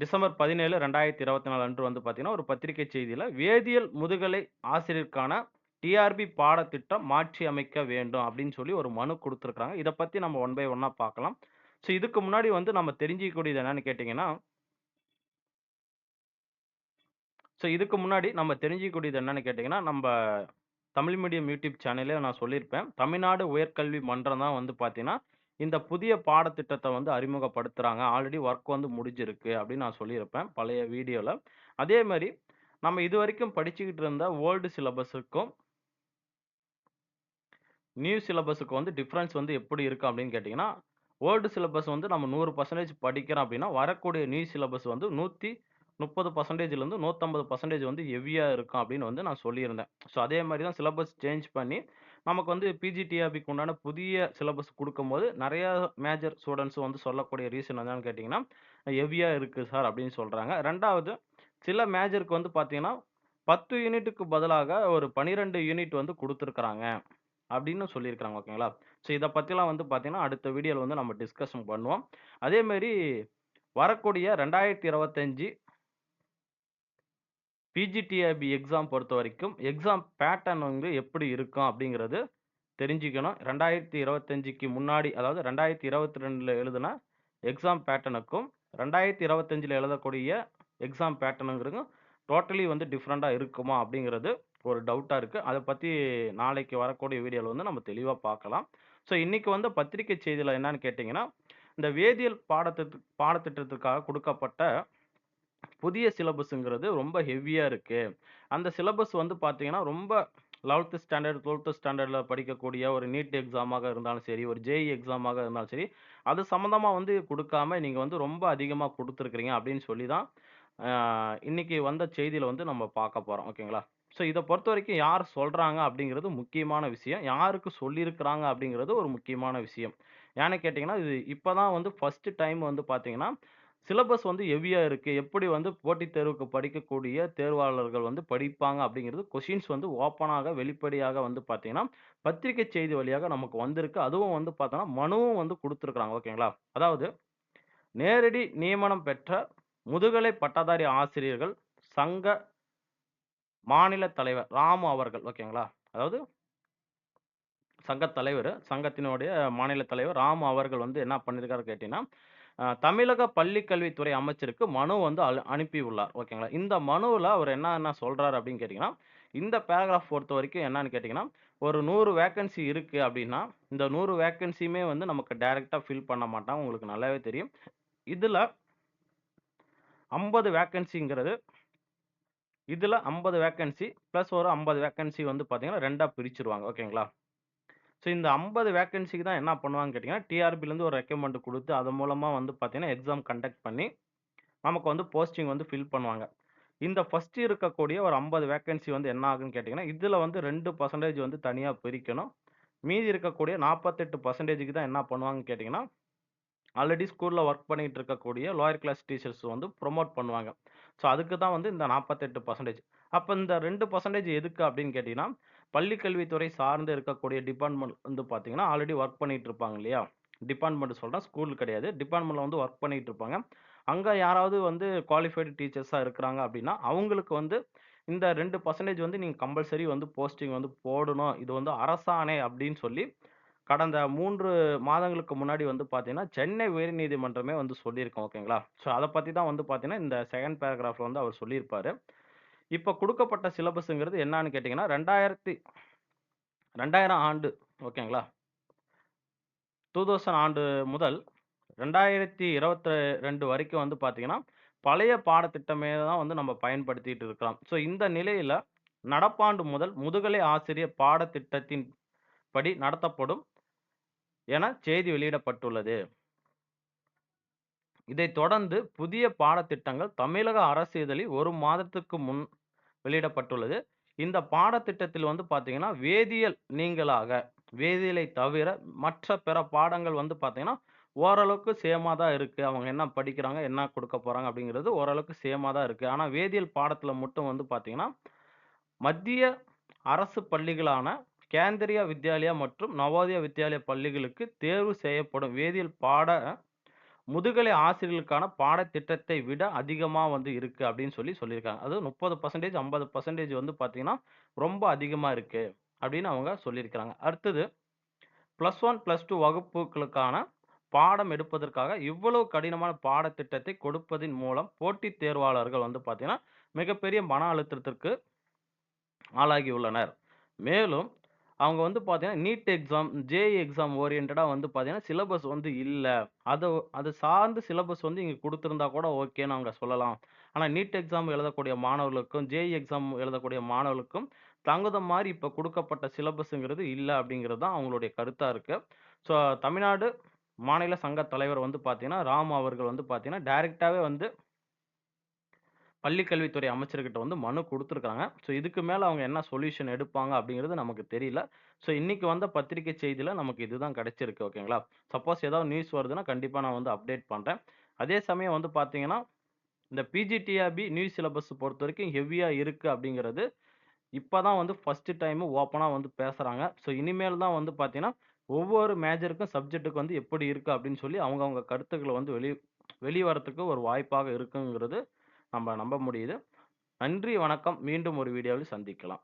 December 17, 2024 அன்று வந்து பார்த்தீங்கன்னா, ஒரு பத்திரிகை செய்தியில் வேதியியல் முதுகலை ஆசிரியருக்கான டிஆர்பி பாடத்திட்டம் மாற்றி அமைக்க வேண்டும் அப்படின்னு சொல்லி ஒரு மனு கொடுத்துருக்குறாங்க இதை பற்றி நம்ம ஒன் பை ஒன்னாக பார்க்கலாம். ஸோ இதுக்கு முன்னாடி வந்து நம்ம தெரிஞ்சிக்கக்கூடியது என்னன்னு கேட்டிங்கன்னா ஸோ இதுக்கு முன்னாடி நம்ம தெரிஞ்சுக்கக்கூடியது என்னன்னு கேட்டிங்கன்னா நம்ம தமிழ் மீடியம் யூடியூப் சேனலே நான் சொல்லியிருப்பேன். தமிழ்நாடு உயர்கல்வி மன்றம் தான் வந்து பார்த்தீங்கன்னா, இந்த புதிய பாடத்திட்டத்த வந்து அறிமுகப்படுத்துறாங்க. ஆல்ரெடி ஒர்க் வந்து முடிஞ்சிருக்கு அப்படின்னு நான் சொல்லியிருப்பேன், பழைய வீடியோல. அதே மாரி நம்ம இதுவரைக்கும் படிச்சுக்கிட்டு இருந்த ஓல்டு சிலபஸுக்கும் நியூ சிலபஸுக்கு வந்து டிஃப்ரென்ஸ் வந்து எப்படி இருக்கு அப்படின்னு கேட்டிங்கன்னா ஓல்டு சிலபஸ் வந்து நம்ம 100% படிக்கிறோம் அப்படின்னா, வரக்கூடிய நியூ சிலபஸ் வந்து 130%லேருந்து 150% வந்து ஹெவியா இருக்கும் அப்படின்னு வந்து நான் சொல்லியிருந்தேன். ஸோ அதே மாரி தான் சிலபஸ் சேஞ்ச் பண்ணி, நமக்கு வந்து பிஜிடிஆபிக்கு உண்டான புதிய சிலபஸ் கொடுக்கும்போது நிறைய மேஜர் ஸ்டூடண்ட்ஸ் வந்து சொல்லக்கூடிய ரீசன் என்னன்னு கேட்டிங்கன்னா ஹெவியாக இருக்குது சார் அப்படின்னு சொல்கிறாங்க ரெண்டாவது சில மேஜருக்கு வந்து பார்த்தீங்கன்னா, 10 யூனிட்டுக்கு பதிலாக ஒரு 12 யூனிட் வந்து கொடுத்துருக்குறாங்க அப்படின்னு சொல்லியிருக்கிறாங்க ஓகேங்களா? ஸோ இதை பற்றிலாம் வந்து பார்த்தீங்கன்னா, அடுத்த வீடியோவில் வந்து நம்ம டிஸ்கஷன் பண்ணுவோம். அதேமாரி வரக்கூடிய ரெண்டாயிரத்தி இருபத்தஞ்சி பிஜிடிஐபி எக்ஸாம் பொறுத்த வரைக்கும் எக்ஸாம் பேட்டர்ன் வந்து எப்படி இருக்கும் அப்படிங்கிறது தெரிஞ்சுக்கணும். 2025க்கு முன்னாடி, அதாவது 2022ல எழுதுன எக்ஸாம் பேட்டர்னுக்கும், 2025ல எழுதக்கூடிய எக்ஸாம் பேட்டனுங்கிறதுக்கும் டோட்டலி வந்து டிஃப்ரெண்ட்டாக இருக்குமா அப்படிங்கிறது ஒரு டவுட்டாக இருக்குது அதை பற்றி நாளைக்கு வரக்கூடிய வீடியோவில் வந்து நம்ம தெளிவாக பார்க்கலாம். ஸோ இன்றைக்கி வந்து பத்திரிக்கை செய்தியில் என்னன்னு கேட்டிங்கன்னா இந்த வேதியியல் பாடத்திட்டு பாடத்திட்டத்துக்காக கொடுக்கப்பட்ட புதிய சிலபஸ்ங்கிறது ரொம்ப ஹெவியாக இருக்குது அந்த சிலபஸ் வந்து பார்த்தீங்கன்னா, ரொம்ப 11த் ஸ்டாண்டர்ட், டுவெல்த்து ஸ்டாண்டர்டில் படிக்கக்கூடிய ஒரு நீட் எக்ஸாமாக இருந்தாலும் சரி, ஒரு ஜேஇ எக்ஸாமாக இருந்தாலும் சரி, அது சம்மந்தமாக வந்து கொடுக்காம நீங்கள் வந்து ரொம்ப அதிகமாக கொடுத்துருக்குறீங்க அப்படின்னு சொல்லி தான், இன்றைக்கி இன்னைக்கு வந்த செய்தியில் வந்து நம்ம பார்க்க போகிறோம் ஓகேங்களா? ஸோ இதை பொறுத்த வரைக்கும் யார் சொல்கிறாங்க அப்படிங்கிறது முக்கியமான விஷயம். யாருக்கு சொல்லியிருக்கிறாங்க அப்படிங்கிறது ஒரு முக்கியமான விஷயம். ஏன்னு கேட்டிங்கன்னா இது இப்போ தான் வந்து ஃபஸ்ட்டு டைம் வந்து பார்த்தீங்கன்னா, சிலபஸ் வந்து ஹெவியா இருக்கு. எப்படி வந்து போட்டித் தேர்வுக்கு படிக்கக்கூடிய தேர்வாளர்கள் வந்து படிப்பாங்க அப்படிங்கிறது கொஷின்ஸ் வந்து ஓப்பனாக, வெளிப்படையாக வந்து பார்த்தீங்கன்னா, பத்திரிக்கை செய்தி வழியாக நமக்கு வந்திருக்கு. அதுவும் வந்து பார்த்தோன்னா மனுவும் வந்து கொடுத்துருக்குறாங்க ஓகேங்களா? அதாவது நேரடி நியமனம் பெற்ற முதுகலை பட்டதாரி ஆசிரியர்கள் சங்க மாநில தலைவர் ராமு அவர்கள். ஓகேங்களா? அதாவது சங்க தலைவர் சங்கத்தினுடைய மாநில தலைவர் ராமு அவர்கள் வந்து என்ன பண்ணியிருக்காரு கேட்டீங்கன்னா, தமிழக பள்ளிக்கல்வித்துறை அமைச்சருக்கு மனு வந்து அல் அனுப்பியுள்ளார். ஓகேங்களா? இந்த மனுவில் அவர் என்ன என்ன சொல்றாரு அப்படின்னு கேட்டிங்கன்னா இந்த பேராகிராஃப் பொறுத்த வரைக்கும் என்னன்னு கேட்டிங்கன்னா ஒரு நூறு வேக்கன்சி இருக்குது அப்படின்னா, இந்த நூறு வேக்கன்சியுமே வந்து நமக்கு டைரெக்டாக ஃபில் பண்ண மாட்டாங்க. உங்களுக்கு நல்லாவே தெரியும். இதில் ஐம்பது வேக்கன்சிங்கிறது இதில் ஐம்பது வேக்கன்சி ப்ளஸ் ஒரு 50 வேக்கன்சி வந்து பார்த்தீங்கன்னா, ரெண்டாக பிரிச்சுருவாங்க. ஓகேங்களா? ஸோ இந்த 50 வேக்கன்சிக்கு தான் என்ன பண்ணுவாங்கன்னு கேட்டிங்கன்னா டிஆர்பிலேருந்து ஒரு ரெக்கமெண்ட் கொடுத்து அது மூலமாக வந்து பார்த்தீங்கன்னா, எக்ஸாம் கண்டக்ட் பண்ணி, நமக்கு வந்து போஸ்டிங் வந்து ஃபில் பண்ணுவாங்க. இந்த ஃபஸ்ட்டு இருக்கக்கூடிய ஒரு 50 வேக்கன்சி வந்து என்ன ஆகுன்னு கேட்டிங்கன்னா இதில் வந்து ரெண்டு பர்சன்டேஜ் வந்து தனியாக பிரிக்கணும். மீதி இருக்கக்கூடிய நாற்பத்தெட்டு பர்சன்டேஜுக்கு தான் என்ன பண்ணுவாங்கன்னு கேட்டிங்கன்னா ஆல்ரெடி ஸ்கூலில் ஒர்க் பண்ணிகிட்டு இருக்கக்கூடிய லோயர் கிளாஸ் டீச்சர்ஸ் வந்து ப்ரொமோட் பண்ணுவாங்க. ஸோ அதுக்கு தான் வந்து இந்த நாற்பத்தெட்டு பர்சன்டேஜ் அப்போ இந்த ரெண்டு பர்சன்டேஜ் எதுக்கு அப்படின்னு கேட்டிங்கன்னா பள்ளிக் கல்வித்துறை சார்ந்து இருக்கக்கூடிய டிபார்ட்மெண்ட் வந்து பார்த்தீங்கன்னா, ஆல்ரெடி ஒர்க் பண்ணிட்டு இருப்பாங்க இல்லையா? டிபார்ட்மெண்ட் சொல்கிறேன் ஸ்கூல் கிடையாது. டிபார்ட்மெண்ட்டில் வந்து ஒர்க் பண்ணிட்டு இருப்பாங்க. அங்கே யாராவது வந்து குவாலிஃபைடு டீச்சர்ஸாக இருக்கிறாங்க அப்படின்னா, அவங்களுக்கு வந்து இந்த ரெண்டு பர்சன்டேஜ் வந்து நீங்கள் கம்பல்சரி வந்து போஸ்டிங் வந்து போடணும். இது வந்து அரசாணை அப்படின்னு சொல்லி, கடந்த மூன்று மாதங்களுக்கு முன்னாடி வந்து பார்த்தீங்கன்னா, சென்னை உயர்நீதிமன்றமே வந்து சொல்லியிருக்கோம் ஓகேங்களா? ஸோ அதை பற்றி தான் வந்து பார்த்தீங்கன்னா, இந்த செகண்ட் பேராகிராஃபில் வந்து அவர் சொல்லியிருப்பார் இப்போ கொடுக்கப்பட்ட சிலபஸ்ங்கிறது என்னன்னு கேட்டீங்கன்னா, 2000 2000 ஆண்டு ஓகேங்களா? 2000 ஆண்டு முதல் 2022 வரைக்கும் வந்து பார்த்திங்கன்னா பழைய பாடத்திட்டமே தான் வந்து நம்ம பயன்படுத்திட்டு இருக்கிறோம். ஸோ இந்த நிலையில் நடப்பாண்டு முதல் முதுகலை ஆசிரியர் பாடத்திட்டத்தின் படி நடத்தப்படும் என செய்தி வெளியிடப்பட்டுள்ளது. இதைத் தொடர்ந்து புதிய பாடத்திட்டங்கள் தமிழக அரசு இதழில் ஒரு மாதத்துக்கு முன் வெளியிடப்பட்டுள்ளது. இந்த பாடத்திட்டத்தில் வந்து பார்த்தீங்கன்னா, வேதியியல் நீங்கலாக வேதியியலை தவிர மற்ற பிற பாடங்கள் வந்து பார்த்தீங்கன்னா, ஓரளவுக்கு சேமாக தான் இருக்குது அவங்க என்ன படிக்கிறாங்க, என்ன கொடுக்க போகிறாங்க அப்படிங்கிறது ஓரளவுக்கு சேமாக தான் இருக்குது ஆனால் வேதியியல் பாடத்தில் மட்டும் வந்து பார்த்தீங்கன்னா, மத்திய அரசு பள்ளிகளான கேந்திரிய வித்யாலயா மற்றும் நவோதயா வித்யாலயா பள்ளிகளுக்கு தேர்வு செய்யப்படும் வேதியியல் பாட முதுகலை ஆசிரியர்களுக்கான பாடத்திட்டத்தை விட அதிகமாக வந்து இருக்குது அப்படின்னு சொல்லி சொல்லியிருக்காங்க. அது முப்பது பர்சன்டேஜ் ஐம்பது பர்சன்டேஜ் வந்து பார்த்தீங்கன்னா, ரொம்ப அதிகமாக இருக்குது அப்படின்னு அவங்க சொல்லியிருக்கிறாங்க. அடுத்தது ப்ளஸ் ஒன் ப்ளஸ் டூ வகுப்புகளுக்கான பாடம் எடுப்பதற்காக இவ்வளவு கடினமான பாடத்திட்டத்தை கொடுப்பதின் மூலம் போட்டித் தேர்வாளர்கள் வந்து பார்த்தீங்கன்னா, மிகப்பெரிய மன அழுத்தத்திற்கு ஆளாகியுள்ளனர். மேலும் அவங்க வந்து பார்த்தீங்கன்னா, நீட் எக்ஸாம், ஜேஇ எக்ஸாம் ஓரியன்டாக வந்து பார்த்தீங்கன்னா, சிலபஸ் வந்து இல்லை அதை அது சார்ந்து சிலபஸ் வந்து இங்கே கொடுத்துருந்தா கூட ஓகேன்னு அவங்க சொல்லலாம். ஆனால் நீட் எக்ஸாம் எழுதக்கூடிய மாணவர்களுக்கும், ஜேஇ எக்ஸாம் எழுதக்கூடிய மாணவர்களுக்கும் தகுந்த மாதிரி இப்போ கொடுக்கப்பட்ட சிலபஸ்ங்கிறது இல்லை அப்படிங்கிறது தான் அவங்களுடைய கருத்தாக இருக்குது ஸோ தமிழ்நாடு மாநில சங்க தலைவர் வந்து பார்த்தீங்கன்னா, ராம் அவர்கள் வந்து பார்த்தீங்கன்னா, டைரெக்டாகவே வந்து பள்ளிக்கல்வித்துறை அமைச்சர்கிட்ட வந்து மனு கொடுத்துருக்காங்க ஸோ இதுக்கு மேலே அவங்க என்ன சொல்யூஷன் எடுப்பாங்க அப்படிங்கிறது நமக்கு தெரியல. ஸோ இன்னைக்கு வந்த பத்திரிக்கை செய்தியில் நமக்கு இதுதான் கிடைச்சிருக்கு. ஓகேங்களா? சப்போஸ் ஏதாவது நியூஸ் வருதுன்னா கண்டிப்பாக நான் வந்து அப்டேட் பண்ணுறேன் அதே சமயம் வந்து பார்த்தீங்கன்னா, இந்த பிஜிடிஆர்பி நியூஸ் சிலபஸ் பொறுத்தவரைக்கும் ஹெவியாக இருக்குது அப்படிங்கிறது இப்போ தான் வந்து ஃபஸ்ட்டு டைமு ஓப்பனாக வந்து பேசுகிறாங்க ஸோ இனிமேல் தான் வந்து பார்த்தீங்கன்னா, ஒவ்வொரு மேஜருக்கும் சப்ஜெக்ட்டுக்கு வந்து எப்படி இருக்குது அப்படின்னு சொல்லி அவங்கவுங்க கருத்துக்களை வந்து வெளி வெளிவரத்துக்கு ஒரு வாய்ப்பாக இருக்குங்கிறது நம்ம நம்ப முடியுது. நன்றி, வணக்கம். மீண்டும் ஒரு வீடியோவில் சந்திக்கலாம்.